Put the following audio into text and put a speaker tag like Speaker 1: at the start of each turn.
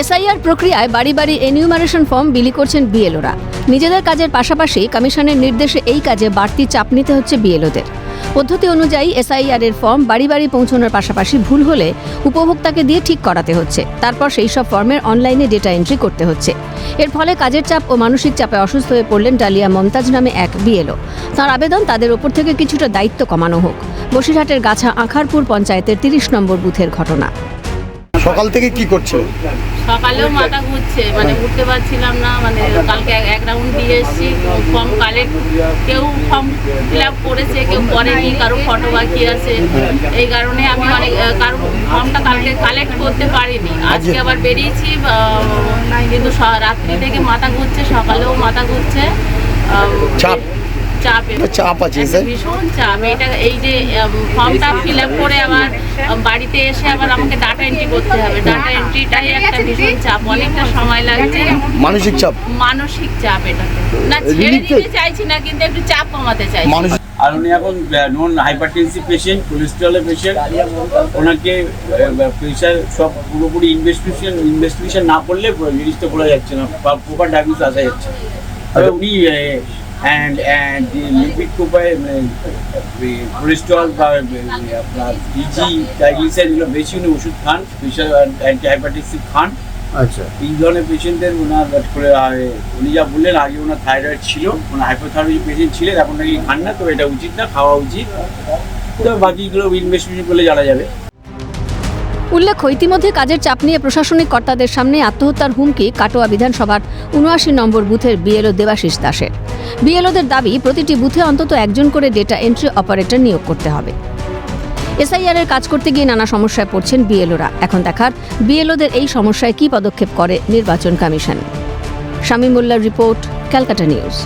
Speaker 1: SIR প্রক্রিয়ায় বাড়ি বাড়ি এনিউমারেশন ফর্ম বিলি করছেন বিএলওরা। নিজেদের কাজের পাশাপাশি কমিশনের নির্দেশে এই কাজে বাড়তি চাপ নিতে হচ্ছে বিএলওদের। পদ্ধতি অনুযায়ী এসআইআর এর ফর্ম বাড়ি বাড়ি পৌঁছানোর পাশাপাশি ভুল হলে উপভোক্তাকে দিয়ে ঠিক করাতে হচ্ছে। তারপর সেই সব ফর্মের অনলাইনে ডেটা এন্ট্রি করতে হচ্ছে। এর ফলে কাজের চাপ ও মানসিক চাপে অসুস্থ হয়ে পড়লেন ডালিয়া মমতাজ নামে এক বিএলও। তার আবেদন তাদের ওপর থেকে কিছুটা দায়িত্ব কমানো হোক। বসিরহাটের গাছা আখারপুর পঞ্চায়েতের তিরিশ নম্বর বুথের ঘটনা।
Speaker 2: সকাল থেকে কি করছে?
Speaker 3: সকালেও মাথা ঘুরছে মানে উঠতে পারছিলাম না মানে কালকে এক- রাউন্ড দিয়ে এসেছি ফর্ম কালেক্ট কেউ ফর্ম ফিল আপ করেছে কেউ করেনি কারও ফটো বাকি আছে। এই কারণে আমি অনেক আহ, কারও ফর্মটা কালকে কালেক্ট করতে পারিনি। আজকে আবার বেরিয়েছি কিন্তু রাত্রি থেকে মাথা ঘুরছে সকালেও মাথা ঘুরছে।
Speaker 2: চাপ?
Speaker 3: চাপে
Speaker 2: চাপ আছে স্যার
Speaker 3: ভীষণ চাপ। এটা এই যে ফর্মটা ফিল আপ করে আবার বাড়িতে এসে আবার আমাকে ডাটা এন্ট্রি করতে হবে। ডাটা এন্ট্রিটাই একটা ভীষণ চাপ। অনেকটা সময় লাগছে।
Speaker 2: মানসিক চাপ?
Speaker 3: মানসিক চাপ এটা না ছেড়ে দিতে চাইছি না কিন্তু একটু চাপ কমাতে চাইছি।
Speaker 2: মানুষ
Speaker 4: আর উনি এখন নন হাইপারটেনসিভ পেশেন্ট কোলেস্ট্রলের পেশেন্ট ওনাকে প্রেশার সব পুরোপুরি ইনভেস্টিগেশন ইনভেস্টিগেশন না করলে জিনিসটা বলা যাচ্ছে না। প্রপার ডায়াগনোস আসা যাচ্ছে উনি অ্যান্ড অ্যান্ড লিপিড কোপায় কোলেস্ট্রল বা আপনার ইজি ট্রাইগ্লিসাইড এগুলো বেশি উনি ওষুধ খান প্রেশার অ্যান্টি হাইপারটেনসিভ খান।
Speaker 2: আচ্ছা।
Speaker 4: এই ধরনের পেশেন্টদের ওনার উনি যা বললেন আগে ওনার থাইরয়েড ছিল ওনার হাইপোথাইরয়েড পেশেন্ট ছিলেন এখন নাকি খান না তো এটা উচিত না খাওয়া উচিত। তো বাকিগুলো ইনভেস্টিগেশন করলে জানা যাবে।
Speaker 1: উল্লেখ্য ইতিমধ্যে কাজের চাপ নিয়ে প্রশাসনিক কর্তাদের সামনে আত্মহত্যার হুমকি কাটোয়া বিধানসভার উনআশি নম্বর বুথের বিএলও দেবাশিস দাসের। বিএলওদের দাবি, প্রতিটি বুথে অন্তত একজন করে ডেটা এন্ট্রি অপারেটর নিয়োগ করতে হবে। এসআইআর এর কাজ করতে গিয়ে নানা সমস্যায় পড়ছেন বিএলওরা। এখন দেখার বিএলওদের এই সমস্যায় কী পদক্ষেপ করে নির্বাচন কমিশন। শামীমুল্লার রিপোর্ট, ক্যালকাটা নিউজ।